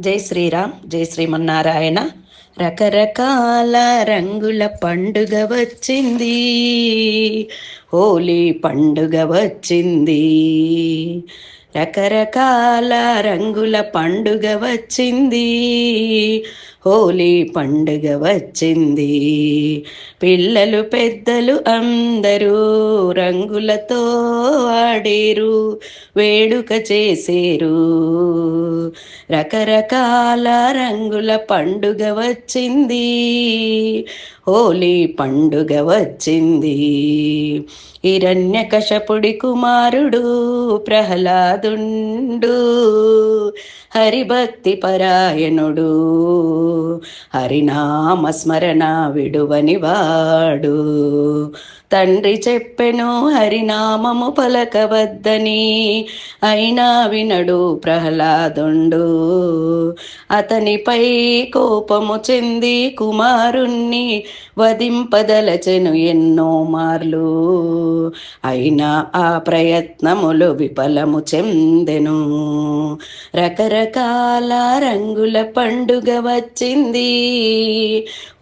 జై శ్రీరామ్ జై శ్రీమన్నారాయణ. రకరకాల రంగుల పండుగ వచ్చింది. హోలీ పండుగ వచ్చింది. రకరకాల రంగుల పండుగ వచ్చింది. హోలీ పండుగ వచ్చింది. పిల్లలు పెద్దలు అందరూ రంగులతో ఆడేరు వేడుక చేసేరు. రకరకాల రంగుల పండుగ వచ్చింది. హోలీ పండుగ వచ్చింది. హిరణ్యకశపుడి కుమారుడు ప్రహ్లాదుండు. హరిభక్తి పరాయణుడు హరినామస్మరణ విడువని వాడు. తండ్రి చెప్పెను హరినామము పలకవద్దని అయినా వినడు ప్రహ్లాదుండు. అతనిపై కోపము చెంది కుమారుణ్ణి వధింపదలచెను ఎన్నో మార్లు. అయినా ఆ ప్రయత్నములు విఫలము చెందెను. రకరకాల రంగుల పండుగ వచ్చింది.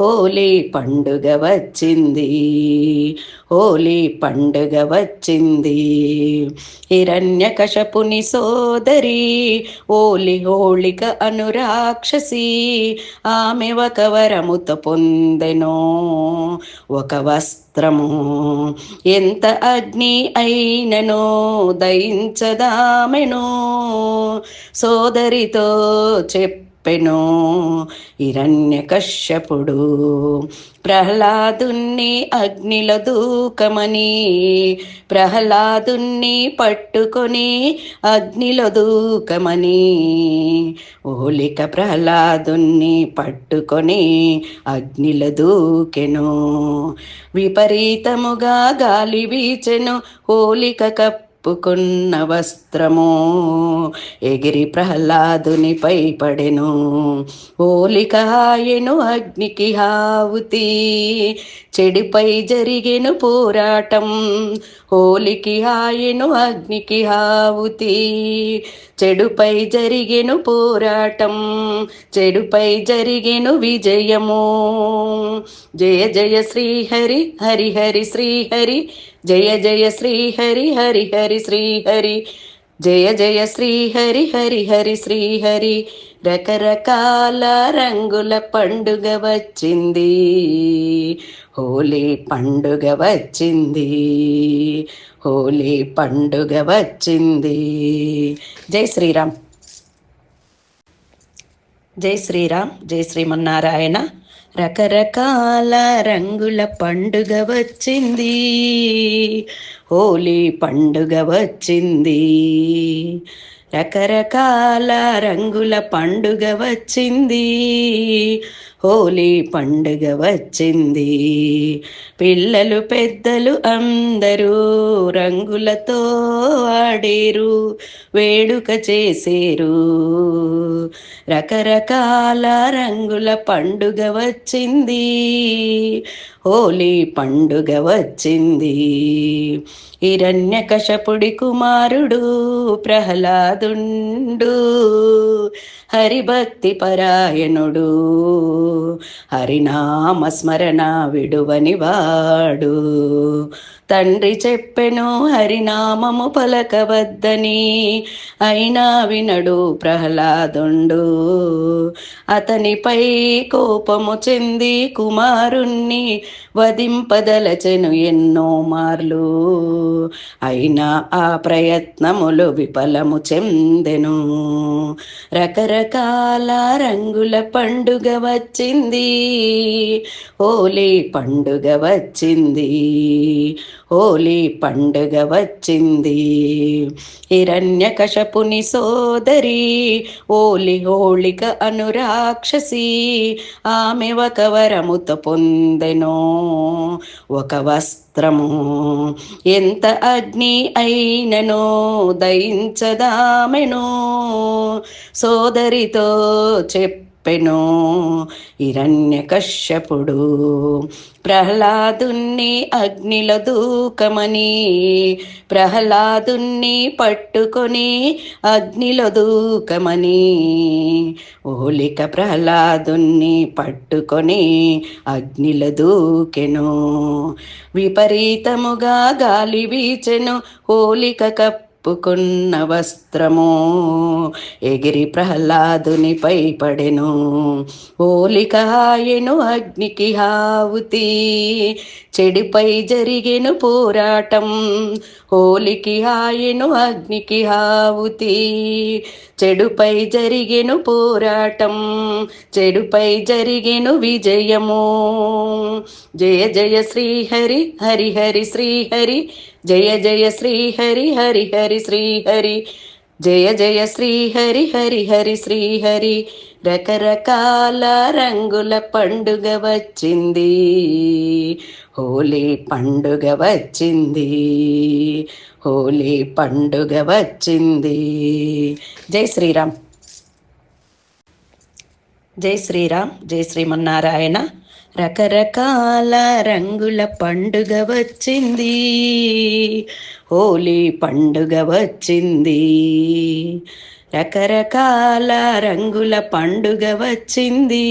హోలీ పండుగ వచ్చింది. హోలీ పండుగ వచ్చింది. హిరణ్యకశపుని సోదరి ఓలి హోళిక అనురాక్షసి ఆమె ఒక వరముత పొందెనో ఒక వస్త్రము. ఎంత అగ్ని అయినను దయించదామెను సోదరితో చెప్పెను. హిరణ్యకశ్యపుడు ప్రహ్లాదుణ్ణి అగ్నిల దూకమని ప్రహ్లాదుణ్ణి పట్టుకొని అగ్నిల దూకమని ఓలిక ప్రహ్లాదుణ్ణి పట్టుకొని అగ్నిల దూకెను. విపరీతముగా గాలి వీచెను హోలిక కప్ కప్పుకున్న వస్త్రము ఎగిరి ప్రహ్లాదునిపై పడెను ఓలికాయను అగ్నికి హావుతి చెడిపై జరిగెను పోరాటం. హోలికి హాయెను అగ్నికి హావుతి చెడుపై జరిగెను పోరాటం. చెడుపై జరిగెను విజయము. జయ జయ శ్రీహరి హరి హరి శ్రీహరి జయ జయ శ్రీహరి హరి హరి శ్రీహరి జయ జయ శ్రీహరి హరి హరి శ్రీహరి రకరకాల రంగుల పండుగ వచ్చింది. హోలీ పండుగ వచ్చింది. హోలీ పండుగ వచ్చింది. జై శ్రీరామ్. జై శ్రీరామ్ జై శ్రీమన్నారాయణ. రకరకాల రంగుల పండుగ వచ్చింది. హోలీ పండుగ వచ్చింది. రకరకాల రంగుల పండుగ వచ్చింది. హోలీ పండుగ వచ్చింది. పిల్లలు పెద్దలు అందరూ రంగులతో ఆడేరు వేడుక చేసేరు. రకరకాల రంగుల పండుగ వచ్చింది. హోలీ పండుగ వచ్చింది. హిరణ్యకశపుడి కుమారుడు ప్రహ్లాదుండు హరిభక్తి పరాయణుడు హరినామస్మరణ విడువని వాడు. తండ్రి చెప్పెను హరినామము పలకవద్దని. అయినా వినడు ప్రహ్లాదుండు. అతనిపై కోపము చెంది కుమారుణ్ణి వధింపదలచెను ఎన్నో మార్లు. అయినా ఆ ప్రయత్నములు విఫలము చెందెను. రకరకాల రంగుల పండుగ వచ్చింది. హోలీ పండుగ వచ్చింది. హోలీ పండుగ వచ్చింది. హిరణ్యకశపుని సోదరి ఓలి హోళిక అనురాక్షసి ఆమె ఒక వరముతో పొందెను. ఒక వస్త్రము ఎంత అగ్ని అయినను దయించదామెను. సోదరితో చెప్ప చెప్పెను. హిరణ్య ప్రహ్లాదున్ని అగ్నిల దూకమని ప్రహ్లాదుని పట్టుకొని అగ్నిల దూకమని ఓలిక ప్రహ్లాదున్ని పట్టుకొని అగ్నిల దూకెను. విపరీతముగా గాలి వీచెను హోలిక కప్పుకున్న వస్త్రము ఎగిరి ప్రహ్లాదునిపై పడెను హోలిక హాయెను అగ్నికి హావుతి చెడిపై జరిగెను పోరాటం. హోలికి హాయెను అగ్నికి హావుతి చెడుపై జరిగెను పోరాటం చెడుపై జరిగెను విజయము. జయ జయ శ్రీహరి హరి హరి శ్రీహరి జయ జయ శ్రీహరి హరి హరి శ్రీహరి. జయ జయ శ్రీహరి హరి హరి శ్రీహరి రకరకాల రంగుల పండుగ వచ్చింది. హోలీ పండుగ వచ్చింది. హోలీ పండుగ వచ్చింది. జై శ్రీరామ్. జై శ్రీరామ్ జై శ్రీమన్నారాయణ. రకరకాల రంగుల పండుగ వచ్చింది. హోలీ పండుగ వచ్చింది. రకరకాల రంగుల పండుగ వచ్చింది.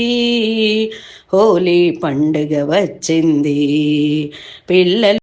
హోలీ పండుగ వచ్చింది. పిల్లలు